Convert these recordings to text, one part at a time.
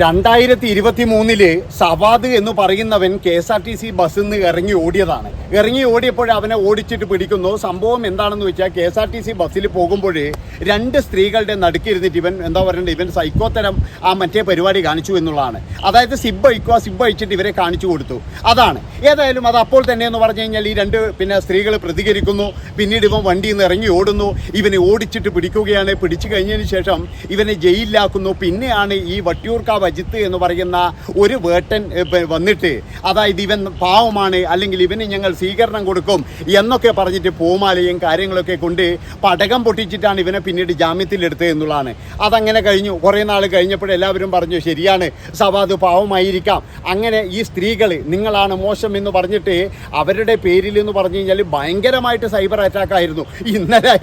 രണ്ടായിരത്തി ഇരുപത്തി മൂന്നിൽ സവാദ് എന്ന് പറയുന്നവൻ K S R T C ബസ്സിൽ നിന്ന് ഇറങ്ങി ഓടിയതാണ്. ഇറങ്ങി ഓടിയപ്പോൾ അവനെ ഓടിച്ചിട്ട് പിടിക്കുന്നു. സംഭവം എന്താണെന്ന് വെച്ചാൽ K S R T C ബസ്സിൽ പോകുമ്പോൾ രണ്ട് സ്ത്രീകളുടെ നടുക്കിരുന്നിട്ട് ഇവൻ എന്താ പറയണ്ടത് ഇവൻ സൈക്കോത്തരം ആ മറ്റേ പരിപാടി കാണിച്ചു എന്നുള്ളതാണ്. അതായത് സിബ് അയക്കുക സിബ് അയച്ചിട്ട് ഇവരെ കാണിച്ചു കൊടുത്തു. അതാണ്. ഏതായാലും അത് അപ്പോൾ തന്നെ എന്ന് പറഞ്ഞു കഴിഞ്ഞാൽ ഈ രണ്ട് പിന്നെ സ്ത്രീകൾ പ്രതികരിക്കുന്നു. പിന്നീട് ഇവൻ വണ്ടിയിൽ നിന്ന് ഇറങ്ങി ഓടുന്നു. ഇവനെ ഓടിച്ചിട്ട് പിടിക്കുകയാണ്. പിടിച്ചു കഴിഞ്ഞതിന് ശേഷം ഇവനെ ജയിലിലാക്കുന്നു. പിന്നെയാണ് ഈ വട്ടിയൂർക്കാവ് അജിത്ത് എന്ന് പറയുന്ന ഒരു വേട്ടൻ വന്നിട്ട് അതായത് ഇവൻ പാവമാണ് അല്ലെങ്കിൽ ഇവന് ഞങ്ങൾ സ്വീകരണം കൊടുക്കും എന്നൊക്കെ പറഞ്ഞിട്ട് പൂമാലയും കാര്യങ്ങളൊക്കെ കൊണ്ട് പടകം പൊട്ടിച്ചിട്ടാണ് ഇവനെ പിന്നീട് ജാമ്യത്തിലെടുത്തത് എന്നുള്ളതാണ്. അതങ്ങനെ കഴിഞ്ഞു. കുറേ നാൾ കഴിഞ്ഞപ്പോൾ എല്ലാവരും പറഞ്ഞു ശരിയാണ് സവാദ് പാവമായിരിക്കാം. അങ്ങനെ ഈ സ്ത്രീകൾ നിങ്ങളാണ് മോശം എന്ന് പറഞ്ഞിട്ട് അവരുടെ പേരിൽ എന്ന് പറഞ്ഞു കഴിഞ്ഞാൽ ഭയങ്കരമായിട്ട് സൈബർ അറ്റാക്ക് ആയിരുന്നു. ഇന്നലെ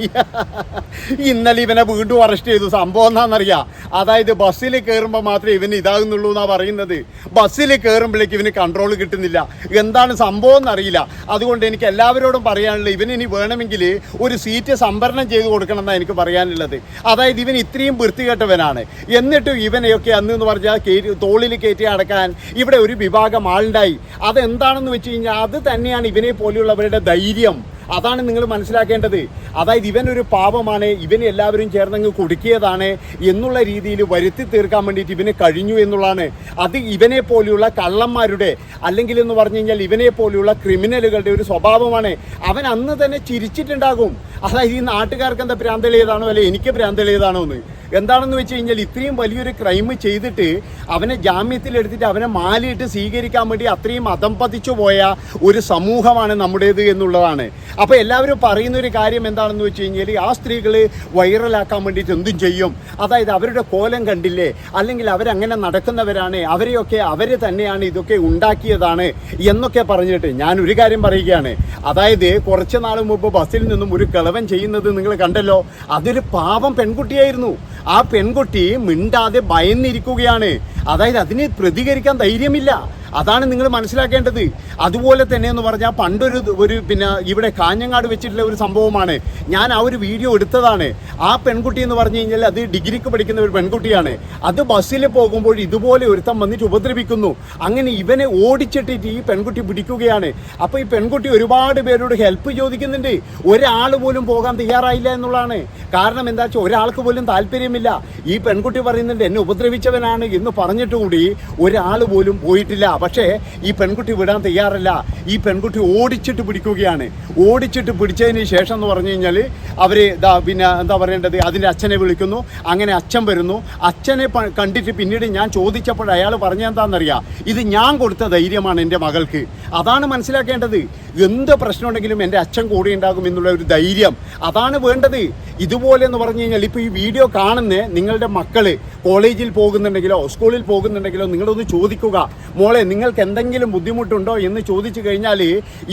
ഇന്നലെ ഇവനെ വീണ്ടും അറസ്റ്റ് ചെയ്തു. സംഭവം എന്താണെന്നറിയാം. അതായത് ബസ്സിൽ കയറുമ്പോൾ മാത്രമേ ഇവന് ഇതാകുന്നുള്ളൂ എന്നാണ് പറയുന്നത്. ബസ്സിൽ കയറുമ്പോഴേക്ക് ഇവന് കൺട്രോൾ കിട്ടുന്നില്ല. എന്താണ് സംഭവം എന്നറിയില്ല. അതുകൊണ്ട് എനിക്ക് എല്ലാവരോടും പറയാനുള്ളത് ഇവന് ഇനി വേണമെങ്കിൽ ഒരു സീറ്റ് സംഭരണം ചെയ്ത് കൊടുക്കണം എന്നാണ് എനിക്ക് പറയാനുള്ളത്. അതായത് ഇവൻ ഇത്രയും വൃത്തികെട്ടവനാണ്. എന്നിട്ടും ഇവനെയൊക്കെ അന്ന് എന്ന് പറഞ്ഞാൽ തോളിൽ കയറ്റി അടക്കാൻ ഇവിടെ ഒരു വിഭാഗം ആളുണ്ടായി. അതെന്താണെന്ന് വെച്ച് കഴിഞ്ഞാൽ അത് തന്നെയാണ് ഇവനെ പോലെയുള്ളവരുടെ ധൈര്യം. അതാണ് നിങ്ങൾ മനസ്സിലാക്കേണ്ടത്. അതായത് ഇവൻ ഒരു പാപമാണ് ഇവന് എല്ലാവരും ചേർന്നങ്ങ് കുടുക്കിയതാണ് എന്നുള്ള രീതിയിൽ വരുത്തി തീർക്കാൻ വേണ്ടിയിട്ട് ഇവന് കഴിഞ്ഞു എന്നുള്ളതാണ്. അത് ഇവനെ പോലെയുള്ള കള്ളന്മാരുടെ അല്ലെങ്കിൽ എന്ന് പറഞ്ഞു കഴിഞ്ഞാൽ ഇവനെ പോലെയുള്ള ക്രിമിനലുകളുടെ ഒരു സ്വഭാവമാണ്. അവൻ അന്ന് തന്നെ ചിരിച്ചിട്ടുണ്ടാകും. അതായത് ഈ നാട്ടുകാർക്ക് എന്താ ഭ്രാന്തളിയതാണോ? അല്ലെ എനിക്ക് ഭ്രാന്തളിയതാണോ എന്ന്. എന്താണെന്ന് വെച്ച് കഴിഞ്ഞാൽ ഇത്രയും വലിയൊരു ക്രൈം ചെയ്തിട്ട് അവനെ ജാമ്യത്തിലെടുത്തിട്ട് അവനെ മാലിയിട്ട് സ്വീകരിക്കാൻ വേണ്ടി അത്രയും അതം പതിച്ചു പോയ ഒരു സമൂഹമാണ് നമ്മുടേത് എന്നുള്ളതാണ്. അപ്പോൾ എല്ലാവരും പറയുന്ന ഒരു കാര്യം എന്താണെന്ന് വെച്ച് കഴിഞ്ഞാൽ ആ സ്ത്രീകൾ വൈറലാക്കാൻ വേണ്ടിയിട്ട് എന്തും ചെയ്യും. അതായത് അവരുടെ കോലം കണ്ടില്ലേ? അല്ലെങ്കിൽ അവരങ്ങനെ നടക്കുന്നവരാണ്. അവരെയൊക്കെ അവർ തന്നെയാണ് ഇതൊക്കെ ഉണ്ടാക്കിയതാണ് എന്നൊക്കെ പറഞ്ഞിട്ട് ഞാൻ ഒരു കാര്യം പറയുകയാണ്. അതായത് കുറച്ച് നാൾ മുമ്പ് ബസ്സിൽ നിന്നും ഒരു കിളവൻ ചെയ്യുന്നത് നിങ്ങൾ കണ്ടല്ലോ? അതൊരു പാവം പെൺകുട്ടിയായിരുന്നു. ആ പെൺകുട്ടി മിണ്ടാതെ ഭയന്നിരിക്കുകയാണ്. അതായത് അതിന് പ്രതികരിക്കാൻ ധൈര്യമില്ല. അതാണ് നിങ്ങൾ മനസ്സിലാക്കേണ്ടത്. അതുപോലെ തന്നെ എന്ന് പറഞ്ഞാൽ പണ്ടൊരു ഒരു പിന്നെ ഇവിടെ കാഞ്ഞങ്ങാട് വെച്ചിട്ടുള്ള ഒരു സംഭവമാണ്. ഞാൻ ആ ഒരു വീഡിയോ എടുത്തതാണ്. ആ പെൺകുട്ടി എന്ന് പറഞ്ഞു കഴിഞ്ഞാൽ അത് ഡിഗ്രിക്ക് പഠിക്കുന്ന ഒരു പെൺകുട്ടിയാണ്. അത് ബസ്സിൽ പോകുമ്പോൾ ഇതുപോലെ ഒരുത്തം വന്നിട്ട് ഉപദ്രവിക്കുന്നു. അങ്ങനെ ഇവനെ ഓടിച്ചിട്ടിട്ട് ഈ പെൺകുട്ടി പിടിക്കുകയാണ്. അപ്പോൾ ഈ പെൺകുട്ടി ഒരുപാട് പേരോട് ഹെൽപ്പ് ചോദിക്കുന്നുണ്ട്. ഒരാൾ പോലും പോകാൻ തയ്യാറായില്ല എന്നുള്ളതാണ്. കാരണം എന്താ വെച്ചാൽ ഒരാൾക്ക് പോലും താല്പര്യമില്ല. ഈ പെൺകുട്ടി പറയുന്നുണ്ട് എന്നെ ഉപദ്രവിച്ചവനാണ് എന്ന് പറഞ്ഞിട്ട് കൂടി ഒരാൾ പോലും പോയിട്ടില്ല. പക്ഷേ ഈ പെൺകുട്ടി വിടാൻ തയ്യാറല്ല. ഈ പെൺകുട്ടി ഓടിച്ചിട്ട് പിടിക്കുകയാണ്. ഓടിച്ചിട്ട് പിടിച്ചതിന് ശേഷം എന്ന് പറഞ്ഞു കഴിഞ്ഞാൽ അവർ ഇതാ പിന്നെ എന്താ പറയേണ്ടത്? അതിന്റെ അച്ഛനെ വിളിക്കുന്നു. അങ്ങനെ അച്ഛൻ വരുന്നു. അച്ഛനെ കണ്ടിട്ട് പിന്നീട് ഞാൻ ചോദിച്ചപ്പോൾ അയാൾ പറഞ്ഞെന്താണെന്നറിയാം ഇത് ഞാൻ കൊടുത്ത ധൈര്യമാണ് എന്റെ മകൾക്ക്. അതാണ് മനസ്സിലാക്കേണ്ടത്. എന്ത് പ്രശ്നമുണ്ടെങ്കിലും എന്റെ അച്ഛൻ കൂടെ ഉണ്ടാകും എന്നുള്ള ഒരു ധൈര്യം. അതാണ് വേണ്ടത്. ഇതുപോലെ എന്ന് പറഞ്ഞു കഴിഞ്ഞാൽ ഇപ്പോൾ ഈ വീഡിയോ കാണുന്ന നിങ്ങളുടെ മക്കൾ കോളേജിൽ പോകുന്നുണ്ടെങ്കിലോ സ്കൂളിൽ പോകുന്നുണ്ടെങ്കിലോ നിങ്ങളൊന്ന് ചോദിക്കുക. മോളെ നിങ്ങൾക്ക് എന്തെങ്കിലും ബുദ്ധിമുട്ടുണ്ടോ എന്ന് ചോദിച്ചു കഴിഞ്ഞാൽ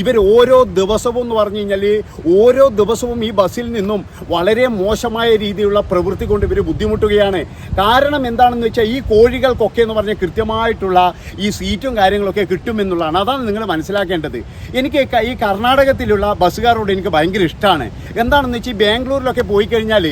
ഇവർ ഓരോ ദിവസവും എന്ന് പറഞ്ഞു കഴിഞ്ഞാൽ ഓരോ ദിവസവും ഈ ബസ്സിൽ നിന്നും വളരെ മോശമായ രീതിയിലുള്ള പ്രവൃത്തി കൊണ്ട് ഇവർ ബുദ്ധിമുട്ടുകയാണ്. കാരണം എന്താണെന്ന് വെച്ചാൽ ഈ കോഴികൾക്കൊക്കെ എന്ന് പറഞ്ഞാൽ കൃത്യമായിട്ടുള്ള ഈ സീറ്റും കാര്യങ്ങളൊക്കെ കിട്ടുമെന്നുള്ളതാണ്. അതാണ് നിങ്ങൾ മനസ്സിലാക്കേണ്ടത്. എനിക്ക് ഈ കർണാടകത്തിലുള്ള ബസ്സുകാരോട് എനിക്ക് ഭയങ്കര ഇഷ്ടമാണ് എന്താണെന്ന് വെച്ചാൽ ബാംഗ്ലൂരിലൊക്കെ പോയി കഴിഞ്ഞാൽ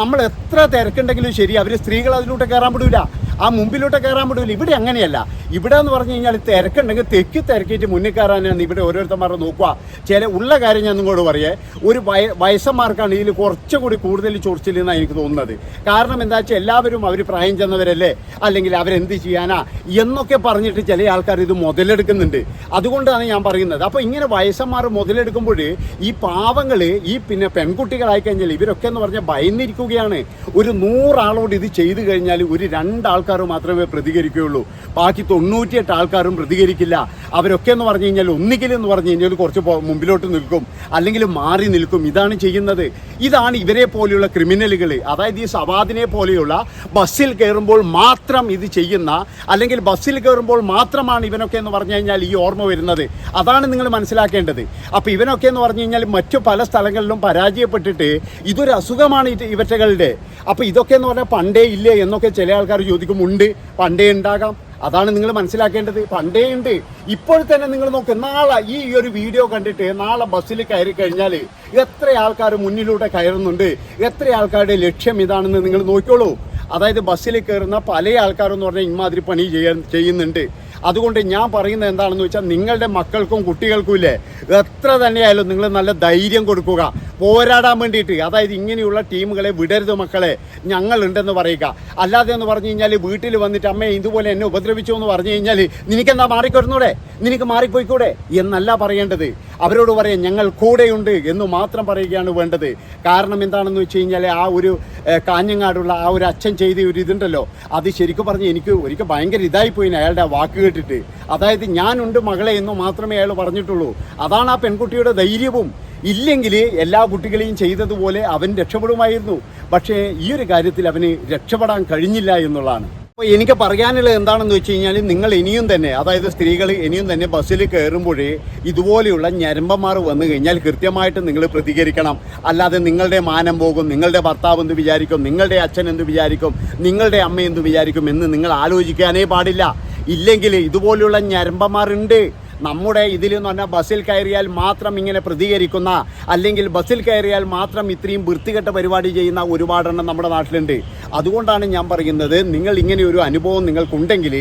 നമ്മൾ എത്ര തിരക്കുണ്ടെങ്കിലും ശരി അവർ സ്ത്രീകൾ അതിലൂടെ കയറാൻ വിടൂല. ആ മുമ്പിലോട്ട് കയറാൻ പറ്റില്ല ഇവിടെ അങ്ങനെയല്ല. ഇവിടെ എന്ന് പറഞ്ഞു കഴിഞ്ഞാൽ തിരക്കുണ്ടെങ്കിൽ തെക്കി തിരക്കിയിട്ട് മുന്നിൽ കയറാനാണ് ഇവിടെ ഓരോരുത്തന്മാരെ നോക്കുക. ചില ഉള്ള കാര്യം ഞാൻ നിങ്ങളോട് പറയേ. ഒരു വയ വയസ്സന്മാർക്കാണ് ഇതിൽ കുറച്ചുകൂടി കൂടുതൽ ചൊറിച്ചില്ലെന്നാണ് എനിക്ക് തോന്നുന്നത്. കാരണം എന്താ വെച്ചാൽ എല്ലാവരും അവർ പ്രായം ചെന്നവരല്ലേ? അല്ലെങ്കിൽ അവരെന്ത് ചെയ്യാനാ? എന്നൊക്കെ പറഞ്ഞിട്ട് ചില ആൾക്കാർ ഇത് മുതലെടുക്കുന്നുണ്ട്. അതുകൊണ്ടാണ് ഞാൻ പറയുന്നത്. അപ്പോൾ ഇങ്ങനെ വയസ്സന്മാർ മുതലെടുക്കുമ്പോൾ ഈ പാവങ്ങൾ ഈ പിന്നെ പെൺകുട്ടികളായി കഴിഞ്ഞാൽ ഇവരൊക്കെ എന്ന് പറഞ്ഞാൽ ഭയന്നിരിക്കുകയാണ്. ഒരു നൂറാളോട് ഇത് ചെയ്തു കഴിഞ്ഞാൽ ഒരു രണ്ടാൾക്കാർ മാത്രമേ പ്രതികരിക്കുകയുള്ളൂ. ബാക്കി തൊണ്ണൂറ്റിയെട്ട് ആൾക്കാരും പ്രതികരിക്കില്ല. അവരൊക്കെ എന്ന് പറഞ്ഞു കഴിഞ്ഞാൽ ഒന്നുകിൽ എന്ന് പറഞ്ഞു കഴിഞ്ഞാൽ കുറച്ച് മുമ്പിലോട്ട് നിൽക്കും. അല്ലെങ്കിൽ മാറി നിൽക്കും. ഇതാണ് ചെയ്യുന്നത്. ഇതാണ് ഇവരെ പോലെയുള്ള ക്രിമിനലുകൾ അതായത് ഈ സവാദിനെ പോലെയുള്ള ബസ്സിൽ കയറുമ്പോൾ മാത്രം ഇത് ചെയ്യുന്ന അല്ലെങ്കിൽ ബസ്സിൽ കയറുമ്പോൾ മാത്രമാണ് ഇവനൊക്കെ എന്ന് പറഞ്ഞു കഴിഞ്ഞാൽ ഈ ഓർമ്മ വരുന്നത്. അതാണ് നിങ്ങൾ മനസ്സിലാക്കേണ്ടത്. അപ്പോൾ ഇവനൊക്കെ എന്ന് പറഞ്ഞു കഴിഞ്ഞാൽ മറ്റു പല സ്ഥലങ്ങളിലും പരാജയപ്പെട്ടിട്ട് ഇതൊരു അസുഖമാണ് ഇവറ്റകളുടെ. അപ്പോൾ ഇതൊക്കെ എന്ന് പറഞ്ഞാൽ പണ്ടേ ഇല്ലേ എന്നൊക്കെ ചില ആൾക്കാർ ചോദിക്കും ഉണ്ട് പണ്ടേ ഉണ്ടാകാം. അതാണ് നിങ്ങൾ മനസ്സിലാക്കേണ്ടത്. പണ്ടേ ഉണ്ട്. ഇപ്പോൾ തന്നെ നിങ്ങൾ നോക്ക് നാളെ ഈ ഒരു വീഡിയോ കണ്ടിട്ട് നാളെ ബസ്സിൽ കയറി കഴിഞ്ഞാൽ എത്ര ആൾക്കാർ മുന്നിലൂടെ കയറുന്നുണ്ട് എത്ര ആൾക്കാരുടെ ലക്ഷ്യം ഇതാണെന്ന് നിങ്ങൾ നോക്കിയോളൂ അതായത് ബസ്സിൽ കയറുന്ന പല ആൾക്കാരും എന്ന് പറഞ്ഞാൽ ഇമാതിരി പണി ചെയ്യുന്നുണ്ട്. അതുകൊണ്ട് ഞാൻ പറയുന്നത് എന്താണെന്ന് വെച്ചാൽ നിങ്ങളുടെ മക്കൾക്കും കുട്ടികൾക്കും ഇല്ലേ എത്ര തന്നെയായാലും നിങ്ങൾ നല്ല ധൈര്യം കൊടുക്കുക പോരാടാൻ വേണ്ടിയിട്ട്. അതായത് ഇങ്ങനെയുള്ള ടീമുകളെ വിടരുത് മക്കളെ ഞങ്ങളുണ്ടെന്ന് പറയുക. അല്ലാതെ എന്ന് പറഞ്ഞു കഴിഞ്ഞാൽ വീട്ടിൽ വന്നിട്ട് അമ്മേ ഇതുപോലെ എന്നെ ഉപദ്രവിച്ചു എന്ന് പറഞ്ഞു കഴിഞ്ഞാൽ നിനക്കെന്താ മാറിക്കൊരുന്നൂടെ നിനക്ക് മാറിപ്പോയിക്കൂടെ? എന്നല്ല പറയേണ്ടത്. അവരോട് പറയാം ഞങ്ങൾ കൂടെയുണ്ട് എന്ന് മാത്രം പറയുകയാണ് വേണ്ടത്. കാരണം എന്താണെന്ന് വെച്ച് കഴിഞ്ഞാൽ ആ ഒരു കാഞ്ഞങ്ങാടുള്ള ആ ഒരു അച്ഛൻ ചെയ്ത ഒരു ഇതുണ്ടല്ലോ. അത് ശരിക്കും പറഞ്ഞ് എനിക്ക് ഒരിക്കൽ ഭയങ്കര ഇതായിപ്പോയിന് അയാളുടെ വാക്കുകൾ. വാക്ക് കേട്ടിട്ട്. അതായത് ഞാനുണ്ട് മകളെ എന്ന് മാത്രമേ അയാൾ പറഞ്ഞിട്ടുള്ളൂ. അതാണ് ആ പെൺകുട്ടിയുടെ ധൈര്യവും. ഇല്ലെങ്കിൽ എല്ലാ കുട്ടികളെയും ചെയ്തതുപോലെ അവൻ രക്ഷപ്പെടുമായിരുന്നു. പക്ഷേ ഈ ഒരു കാര്യത്തിൽ അവന് രക്ഷപ്പെടാൻ കഴിഞ്ഞില്ല എന്നുള്ളതാണ്. അപ്പോൾ എനിക്ക് പറയാനുള്ളത് എന്താണെന്ന് വെച്ച് കഴിഞ്ഞാൽ നിങ്ങൾ ഇനിയും തന്നെ അതായത് സ്ത്രീകൾ ഇനിയും തന്നെ ബസ്സിൽ കയറുമ്പോഴേ ഇതുപോലെയുള്ള ഞരമ്പന്മാർ വന്നു കഴിഞ്ഞാൽ കൃത്യമായിട്ട് നിങ്ങൾ പ്രതികരിക്കണം. അല്ലാതെ നിങ്ങളുടെ മാനം പോകും നിങ്ങളുടെ ഭർത്താവ് എന്ത് വിചാരിക്കും നിങ്ങളുടെ അച്ഛൻ എന്ത് വിചാരിക്കും നിങ്ങളുടെ അമ്മ എന്ത് വിചാരിക്കും എന്ന് നിങ്ങൾ ആലോചിക്കാനേ പാടില്ല. ഇല്ലെങ്കിൽ ഇതുപോലെയുള്ള ഞരമ്പന്മാരുണ്ട്. നമ്മുടെ ഇതിൽ എന്ന് പറഞ്ഞാൽ ബസ്സിൽ കയറിയാൽ മാത്രം ഇങ്ങനെ പ്രതികരിക്കുന്ന അല്ലെങ്കിൽ ബസ്സിൽ കയറിയാൽ മാത്രം ഇത്രയും വൃത്തികെട്ട പരിപാടി ചെയ്യുന്ന ഒരുപാടെണ്ണം നമ്മുടെ നാട്ടിലുണ്ട്. അതുകൊണ്ടാണ് ഞാൻ പറയുന്നത് നിങ്ങൾ ഇങ്ങനെ ഒരു അനുഭവം നിങ്ങൾക്കുണ്ടെങ്കിൽ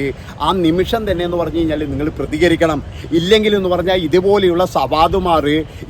ആ നിമിഷം തന്നെ എന്ന് പറഞ്ഞു കഴിഞ്ഞാൽ നിങ്ങൾ പ്രതികരിക്കണം. ഇല്ലെങ്കിൽ എന്ന് പറഞ്ഞാൽ ഇതുപോലെയുള്ള സവാദുമാർ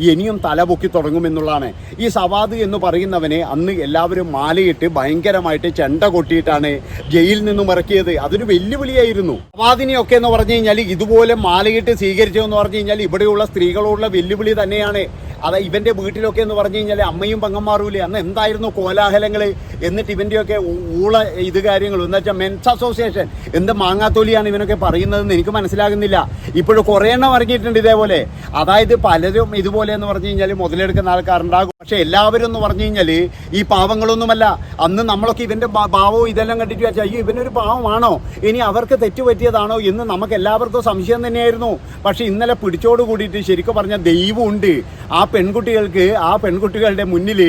ഇനിയും തലപൊക്കി തുടങ്ങുമെന്നുള്ളതാണ് ഈ സവാദ് എന്ന് പറയുന്നവനെ അന്ന് എല്ലാവരും മാലയിട്ട് ഭയങ്കരമായിട്ട് ചെണ്ട കൊട്ടിയിട്ടാണ് ജയിലിൽ നിന്നും ഇറക്കിയത്. അതൊരു വെല്ലുവിളിയായിരുന്നു. സവാദിനെയൊക്കെ എന്ന് പറഞ്ഞു കഴിഞ്ഞാൽ ഇതുപോലെ മാലയിട്ട് സ്വീകരിച്ചതെന്ന് പറഞ്ഞു കഴിഞ്ഞാൽ ഇവിടെയുള്ള സ്ത്രീകളോടുള്ള വെല്ലുവിളി തന്നെയാണ്. അത് ഇവന്റെ വീട്ടിലൊക്കെ എന്ന് പറഞ്ഞു കഴിഞ്ഞാൽ അമ്മയും പെങ്ങന്മാരൂലേ അന്ന് എന്തായിരുന്നു കോലാഹലങ്ങൾ എന്നിട്ട് ഇവന്റെയൊക്കെ ഊള ഇത് കാര്യങ്ങൾ എന്ന് വെച്ചാൽ മെൻസ് അസോസിയേഷൻ എന്ത് മാങ്ങാത്തോലിയാണ് ഇവനൊക്കെ പറയുന്നതെന്ന് എനിക്ക് മനസ്സിലാകുന്നില്ല. ഇപ്പോഴും കുറേ എണ്ണം ഇറങ്ങിയിട്ടുണ്ട് ഇതേപോലെ. അതായത് പലരും ഇതുപോലെ എന്ന് പറഞ്ഞു കഴിഞ്ഞാൽ മുതലെടുക്കുന്ന ആൾക്കാരുണ്ടാകും. പക്ഷെ എല്ലാവരും എന്ന് പറഞ്ഞു കഴിഞ്ഞാൽ ഈ പാവങ്ങളൊന്നുമല്ല. അന്ന് നമ്മളൊക്കെ ഇവന്റെ ഭാവവും ഇതെല്ലാം കണ്ടിട്ട് വെച്ചാൽ അയ്യോ ഇവനൊരു പാവമാണോ? ഇനി അവർക്ക് തെറ്റ് പറ്റിയതാണോ എന്ന് നമുക്ക് എല്ലാവർക്കും സംശയം തന്നെയായിരുന്നു. പക്ഷെ ഇന്നലെ പിടിച്ചോട് കൂടിയിട്ട് ശരിക്കും പറഞ്ഞ ദൈവമുണ്ട് ആ പെൺകുട്ടികൾക്ക് ആ പെൺകുട്ടികളുടെ മുന്നിൽ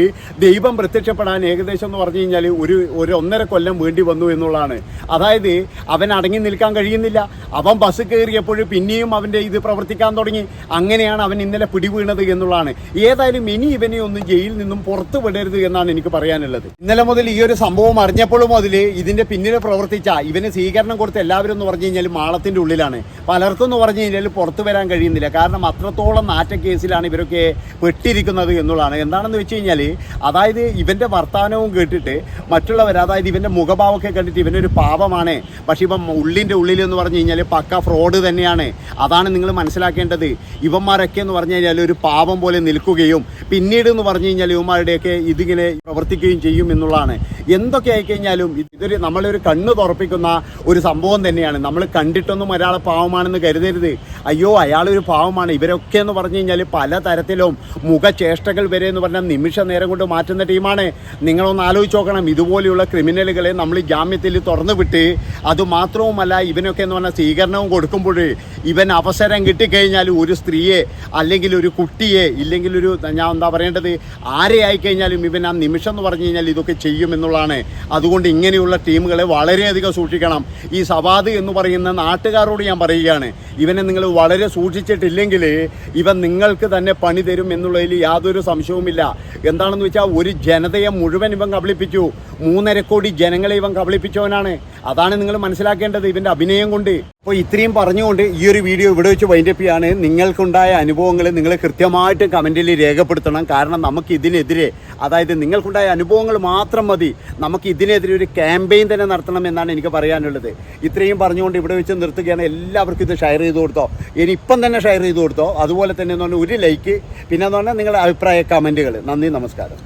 ദൈവം പ്രത്യക്ഷപ്പെടാൻ ഏകദേശം എന്ന് പറഞ്ഞു കഴിഞ്ഞാൽ ഒരു ഒരു ഒന്നര കൊല്ലം വേണ്ടി വന്നു എന്നുള്ളതാണ്. അതായത് അവൻ അടങ്ങി നിൽക്കാൻ കഴിയുന്നില്ല. അവൻ ബസ് കയറിയപ്പോൾ പിന്നെയും അവന്റെ ഇത് പ്രവർത്തിക്കാൻ തുടങ്ങി. അങ്ങനെയാണ് അവൻ ഇന്നലെ പിടിവീണത് എന്നുള്ളതാണ്. ഏതായാലും ഇനി ഇവനെ ഒന്നും ജയിലിൽ നിന്നും പുറത്തു വിടരുത് എന്നാണ് എനിക്ക് പറയാനുള്ളത്. ഇന്നലെ മുതൽ ഈ ഒരു സംഭവം അറിഞ്ഞപ്പോൾ മുതൽ ഇതിന്റെ പിന്നിൽ പ്രവർത്തിച്ച ഇവന് സ്വീകരണം കൊടുത്ത എല്ലാവരും എന്ന് പറഞ്ഞു കഴിഞ്ഞാൽ മാളത്തിന്റെ ഉള്ളിലാണ്. പലർക്കും എന്ന് പറഞ്ഞു കഴിഞ്ഞാൽ പുറത്തു വരാൻ കഴിയുന്നില്ല. കാരണം അത്രത്തോളം നാറ്റ കേസിലാണ് ഇവരൊക്കെ പെട്ടിരിക്കുന്നത് എന്നുള്ളതാണ്. എന്താണെന്ന് വെച്ച് കഴിഞ്ഞാൽ അതായത് ഇവന്റെ വർത്തമാനവും കേട്ടിട്ട് മറ്റുള്ളവർ അതായത് ഇവന്റെ മുഖഭാവമൊക്കെ കണ്ടിട്ട് ഇവനൊരു പാപമാണ്. പക്ഷെ ഇവൻ ഉള്ളിന്റെ ഉള്ളിൽ എന്ന് പറഞ്ഞു കഴിഞ്ഞാൽ പക്ക ഫ്രോഡ് തന്നെയാണ്. അതാണ് നിങ്ങൾ മനസ്സിലാക്കേണ്ടത്. ഇവന്മാരൊക്കെ എന്ന് പറഞ്ഞു കഴിഞ്ഞാൽ ഒരു പാപം പോലെ നിൽക്കുകയും പിന്നീട് എന്ന് പറഞ്ഞു കഴിഞ്ഞാൽ ഇവന്മാരുടെയൊക്കെ ഇതിങ്ങനെ പ്രവർത്തിക്കുകയും ചെയ്യും എന്നുള്ളതാണ്. എന്തൊക്കെ ആയിക്കഴിഞ്ഞാലും ഇതൊരു നമ്മളൊരു കണ്ണ് തുറപ്പിക്കുന്ന ഒരു സംഭവം തന്നെയാണ്. നമ്മൾ കണ്ടിട്ടൊന്നും ഒരാളെ പാവമാണെന്ന് കരുതരുത്. അയ്യോ അയാളൊരു പാവമാണ്. ഇവരൊക്കെ എന്ന് പറഞ്ഞു കഴിഞ്ഞാൽ പല തരത്തിലും മുഖചേഷ്ടകൾ വരെ എന്ന് പറഞ്ഞാൽ നിമിഷ നേരം കൊണ്ട് മാറ്റുന്ന ടീമാണ്. നിങ്ങളൊന്ന് ആലോചിച്ച് നോക്കണം. ഇതുപോലെയുള്ള ക്രിമിനലുകളെ നമ്മൾ ജാമ്യത്തിൽ തുറന്നു വിട്ട് അതുമാത്രവുമല്ല ഇവനൊക്കെ എന്ന് പറഞ്ഞാൽ സ്വീകരണവും കൊടുക്കുമ്പോൾ ഇവൻ അവസരം കിട്ടിക്കഴിഞ്ഞാൽ ഒരു സ്ത്രീയെ അല്ലെങ്കിൽ ഒരു കുട്ടിയെ ഇല്ലെങ്കിൽ ഒരു ഞാൻ എന്താ പറയേണ്ടത്? ആരെ ആയിക്കഴിഞ്ഞാലും ഇവൻ ആ നിമിഷം എന്ന് പറഞ്ഞു കഴിഞ്ഞാൽ ഇതൊക്കെ ചെയ്യുമെന്നുള്ളതാണ് അതുകൊണ്ട് ഇങ്ങനെയുള്ള ടീമുകളെ വളരെയധികം സൂക്ഷിക്കണം. ഈ സവാദ് എന്ന് പറയുന്ന നാട്ടുകാരോട് ഞാൻ പറയുകയാണ് ഇവനെ നിങ്ങൾ വളരെ സൂക്ഷിച്ചിട്ടില്ലെങ്കിൽ ഇവൻ നിങ്ങൾക്ക് തന്നെ പണി തരും എന്നുള്ളതിൽ യാതൊരു സംശയവുമില്ല. എന്താണെന്ന് വെച്ചാൽ ഒരു ജനതയെ മുഴുവൻ ഇവൻ കബളിപ്പിച്ചു. മൂന്നര കോടി ജനങ്ങളെ ഇവൻ കബളിപ്പിച്ചവനാണ്. അതാണ് നിങ്ങൾ മനസ്സിലാക്കേണ്ടത് ഇവന്റെ അഭിനയം കൊണ്ട്. അപ്പോൾ ഇത്രയും പറഞ്ഞുകൊണ്ട് ഈ ഒരു വീഡിയോ ഇവിടെ വെച്ച് വൈൻഡപ്പ് ചെയ്യാണ്. നിങ്ങൾക്കുണ്ടായ അനുഭവങ്ങൾ നിങ്ങൾ കൃത്യമായിട്ട് കമന്റിൽ രേഖപ്പെടുത്തണം. കാരണം നമുക്ക് ഇതിനെതിരെ അതായത് നിങ്ങൾക്കുണ്ടായ അനുഭവങ്ങൾ മാത്രം മതി. നമുക്ക് ഇതിനെതിരെ ഒരു ക്യാമ്പയിൻ തന്നെ നടത്തണം എന്നാണ് എനിക്ക് പറയാനുള്ളത്. ഇത്രയും പറഞ്ഞുകൊണ്ട് ഇവിടെ വെച്ച് നിർത്തുകയാണ്. എല്ലാവർക്കും ഇത് ഷെയർ ചെയ്ത് കൊടുത്തോ? ഇനി ഇപ്പം തന്നെ ഷെയർ ചെയ്ത് കൊടുത്തോ? അതുപോലെ തന്നെ എന്ന് പറഞ്ഞാൽ ഒരു ലൈക്ക് പിന്നെ എന്ന് പറഞ്ഞാൽ നിങ്ങളുടെ അഭിപ്രായ കമന്റുകൾ നന്ദി നമസ്കാരം.